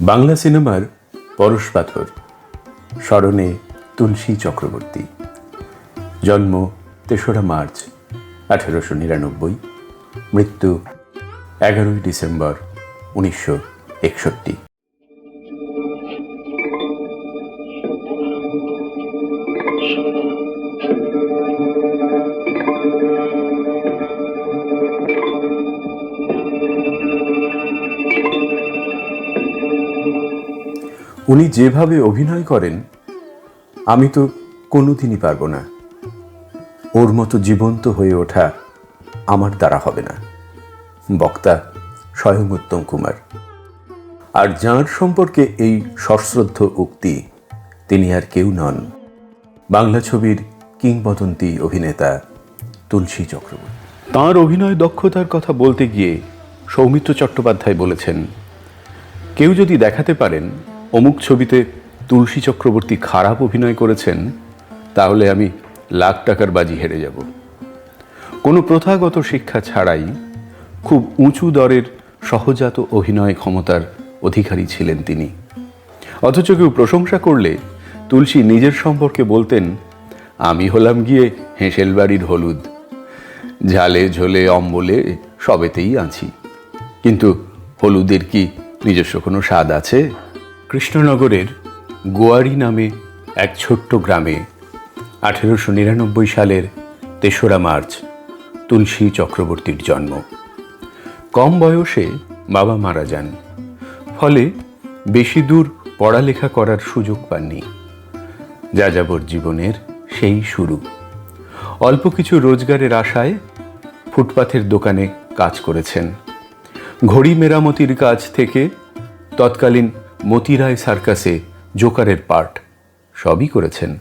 বাংলা সিনেমার পরশ পাথর, স্মরণে তুলসী চক্রবর্তী। জন্ম তেসরা মার্চ আঠেরোশো নিরানব্বই, মৃত্যু এগারোই ডিসেম্বর উনিশশো একষট্টি। উনি যেভাবে অভিনয় করেন, আমি তো কোনোদিনই পারব না। ওর মতো জীবন্ত হয়ে ওঠা আমার দ্বারা হবে না। বক্তা স্বয়ং উত্তম কুমার। আর যাঁর সম্পর্কে এই সশ্রদ্ধ উক্তি, তিনি আর কেউ নন। বাংলা ছবির কিংবদন্তি অভিনেতা তুলসী চক্রবর্তী। তাঁর অভিনয় দক্ষতার কথা বলতে গিয়ে সৌমিত্র চট্টোপাধ্যায় বলেছেন, কেউ যদি দেখাতে পারেন অমুক ছবিতে তুলসী চক্রবর্তী খারাপ অভিনয় করেছেন, তাহলে আমি লাখ টাকার বাজি হেরে যাব। কোনো প্রথাগত শিক্ষা ছাড়াই খুব উঁচু দরের সহজাত অভিনয় ক্ষমতার অধিকারী ছিলেন তিনি। অথচ কেউ প্রশংসা করলে তুলসী নিজের সম্পর্কে বলতেন, আমি হলাম গিয়ে হেঁসেল বাড়ির হলুদ। ঝালে ঝোলে অম্বলে সবেতেই আছি। কিন্তু হলুদের কি নিজস্ব কোনো স্বাদ আছে? কৃষ্ণনগরের গোয়ারি নামে এক ছোট্ট গ্রামে আঠেরোশো নিরানব্বই সালের তেসরা মার্চ তুলসী চক্রবর্তীর জন্ম। কম বয়সে বাবা মারা যান। ফলে বেশি দূর পড়ালেখা করার সুযোগ পাননি। যাযাবর জীবনের সেই শুরু। অল্প কিছু রোজগারের আশায় ফুটপাথের দোকানে কাজ করেছেন। ঘড়ি মেরামতির কাজ থেকে তৎকালীন মতিরায় সার্কাসে জোকারের পার্ট। সবই করেছেন।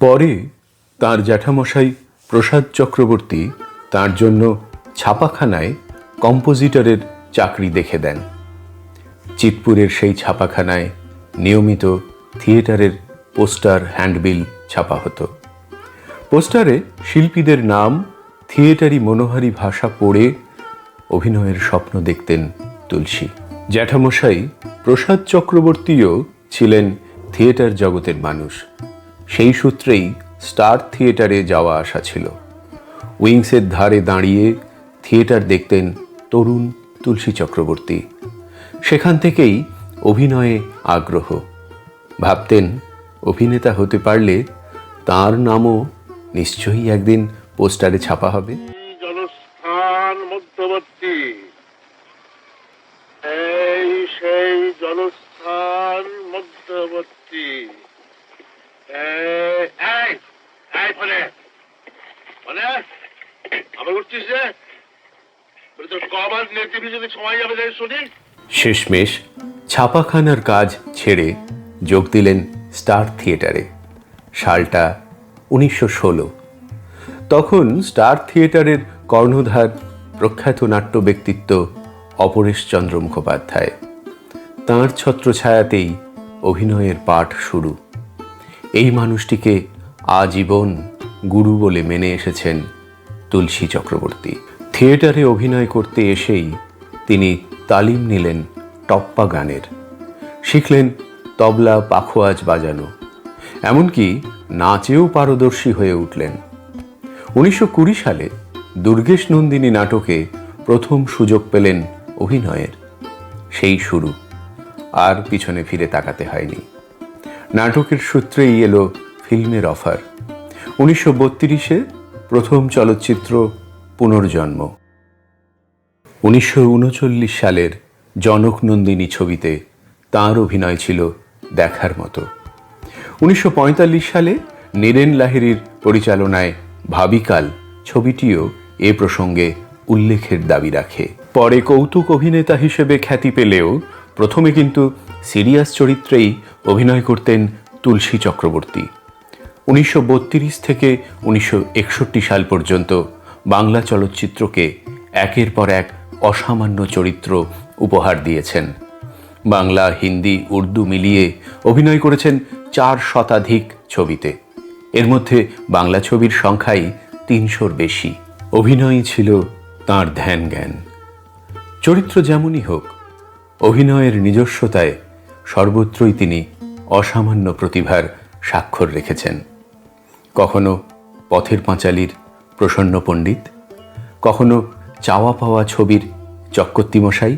পরে তার জ্যাঠামশাই প্রসাদ চক্রবর্তী তার জন্য ছাপাখানায় কম্পোজিটরের চাকরি দেখে দেন। চিতপুরের সেই ছাপাখানায় নিয়মিত থিয়েটারের পোস্টার, হ্যান্ডবিল ছাপা হতো। পোস্টারে শিল্পীদের নাম, থিয়েটারি মনোহারী ভাষা পড়ে অভিনয়ের স্বপ্ন দেখতেন তুলসী। জ্যাঠামশাই, প্রসাদ চক্রবর্তীও ছিলেন থিয়েটার জগতের মানুষ। সেই সূত্রেই স্টার থিয়েটারে যাওয়া আসা ছিল। উইংসের ধারে দাঁড়িয়ে থিয়েটার দেখতেন তরুণ তুলসী চক্রবর্তী। সেখান থেকেই অভিনয়ে আগ্রহ। ভাবতেন, অভিনেতা হতে পারলে তার নামও নিশ্চয়ই একদিন পোস্টারে ছাপা হবে জলস্থান মধ্যবর্তী এই সেই জলস্থান মধ্যবর্তী এই এই, এই ফলে ফলে আবার উঠছিস যে বলে তোর কবার নেতিভি যদি সময় যাবে তাই শুনি। শেষমেশ ছাপাখানার কাজ ছেড়ে যোগ দিলেন স্টার থিয়েটারে। সালটা উনিশশো ষোলো। তখন স্টার থিয়েটারের কর্ণধার প্রখ্যাত নাট্য ব্যক্তিত্ব অপরেশচন্দ্র মুখোপাধ্যায়। তাঁর ছত্রছায়াতেই অভিনয়ের পাঠ শুরু। এই মানুষটিকে আজীবন গুরু বলে মেনে এসেছেন তুলসী চক্রবর্তী। থিয়েটারে অভিনয় করতে এসেই তিনি তালিম নিলেন টপ্পা গানের। শিখলেন তবলা পাখোয়াজ বাজানো। এমনকি নাচেও পারদর্শী হয়ে উঠলেন। উনিশশো কুড়ি সালে দুর্গেশ নন্দিনী নাটকে প্রথম সুযোগ পেলেন অভিনয়ের। সেই শুরু। আর পিছনে ফিরে তাকাতে হয়নি। নাটকের সূত্রেই এলো ফিল্মের অফার। উনিশশো বত্রিশে প্রথম চলচ্চিত্র পুনর্জন্ম। উনিশশো উনচল্লিশ সালের জনক নন্দিনী ছবিতে তাঁর অভিনয় ছিল দেখার মতো। উনিশশো পঁয়তাল্লিশ সালে নীরেন লাহিড়ির পরিচালনায় ভাবিকাল ছবিটিও এ প্রসঙ্গে উল্লেখের দাবি রাখে। পরে কৌতুক অভিনেতা হিসেবে খ্যাতি পেলেও প্রথমে কিন্তু সিরিয়াস চরিত্রেই অভিনয় করতেন তুলসী চক্রবর্তী। উনিশশো বত্রিশ থেকে উনিশশো একষট্টি সাল পর্যন্ত বাংলা চলচ্চিত্রকে একের পর এক অসামান্য চরিত্র উপহার দিয়েছেন। বাংলা, হিন্দি, উর্দু মিলিয়ে অভিনয় করেছেন চার শতাধিক ছবিতে। এর মধ্যে বাংলা ছবির সংখ্যাই তিনশোর বেশি। অভিনয়ই ছিল তার ধ্যান জ্ঞান। চরিত্র যেমনই হোক অভিনয়ের নিজস্বতায় সর্বত্রই তিনি অসামান্য প্রতিভার স্বাক্ষর রেখেছেন। কখনো পথের পাঁচালীর প্রসন্ন পণ্ডিত, কখনো চাওয়া পাওয়া ছবির চক্কর্তি মশাই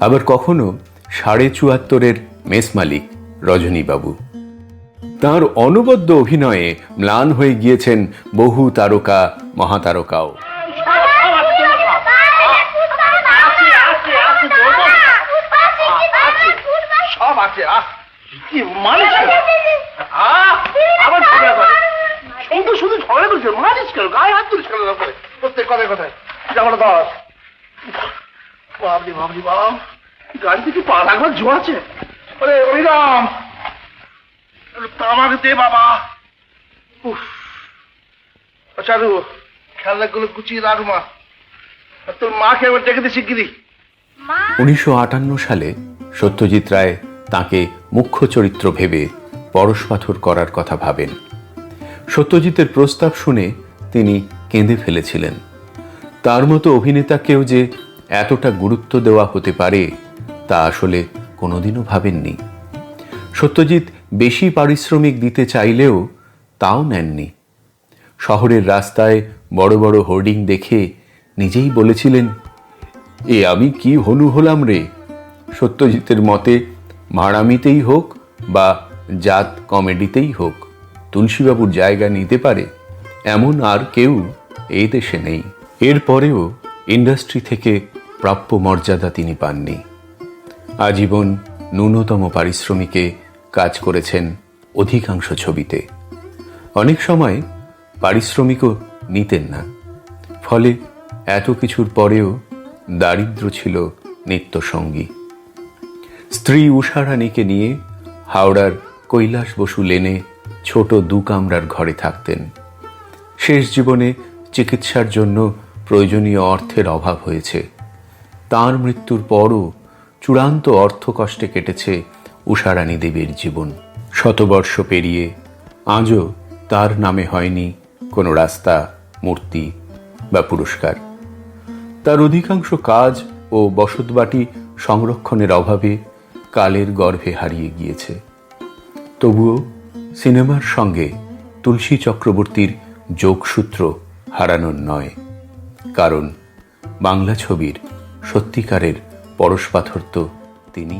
আবার কখনো সাড়ে চুয়াত্তরের মেস মালিক রজনীবাবু। তার অনবদ্য অভিনয়ে ম্লান হয়ে গিয়েছেন বহু তারকা, মহাতারকাও। আছে আহ! কি মালিশ আহ! আবার ঝগড়া করে শুধু শুধু ঝগড়া করছে মালিশ কেন? গায়ে হাত তুলিস কেন করে প্রত্যেক কথায় কথায় দশ বাবরি বাবরি বাম গাড়িতে কি পা রাখবার জো আছে। ওরে অরিরাম আমাকে দে বাবা। উফ। চারু গুছিয়ে রাখ মা। আর তোর মাকে একবার ডেকে শিগগিরি উনিশশো আটান্ন সালে সত্যজিৎ রায় তাকে মুখ্য চরিত্র ভেবে পরশপাথর করার কথা ভাবেন। সত্যজিতের প্রস্তাব শুনে তিনি কেঁদে ফেলেছিলেন। তার মতো অভিনেতাকেও যে এতটা গুরুত্ব দেওয়া হতে পারে, তা আসলে কোনোদিনও ভাবেননি। সত্যজিৎ বেশি পারিশ্রমিক দিতে চাইলেও তাও নেননি। শহরের রাস্তায় বড় বড় হোর্ডিং দেখে নিজেই বলেছিলেন, এ আমি কি হনু হলাম রে? সত্যজিতের মতে মারামিতেই হোক বা জাত কমেডিতেই হোক, তুলসীবাবুর জায়গা নিতে পারে এমন আর কেউ এই দেশে নেই। এরপরেও ইন্ডাস্ট্রি থেকে প্রাপ্য মর্যাদা তিনি পাননি। আজীবন ন্যূনতম পারিশ্রমিকে কাজ করেছেন অধিকাংশ ছবিতে। অনেক সময় পারিশ্রমিকও নিতেন না। ফলে এত কিছুর পরেও দারিদ্র ছিল নিত্যসঙ্গী। স্ত্রী উষারানীকে নিয়ে হাওড়ার কৈলাস বসু লেনে ছোট দু কামরার ঘরে থাকতেন। শেষ জীবনে চিকিৎসার জন্য প্রয়োজনীয় অর্থের অভাব হয়েছে। তার মৃত্যুর পরও চূড়ান্ত অর্থ কষ্টে কেটেছে উষারানী দেবীর জীবন। শতবর্ষ পেরিয়ে আজও তার নামে হয়নি কোনো রাস্তা, মূর্তি বা পুরস্কার। তার অধিকাংশ কাজ ও বসতবাটি সংরক্ষণের অভাবে কালের গর্ভে হারিয়ে গিয়েছে। তবুও সিনেমার সঙ্গে তুলসী চক্রবর্তীর যোগসূত্র হারানোর নয়, কারণ বাংলা ছবির সত্যিকারের পরশপাথর তো তিনি।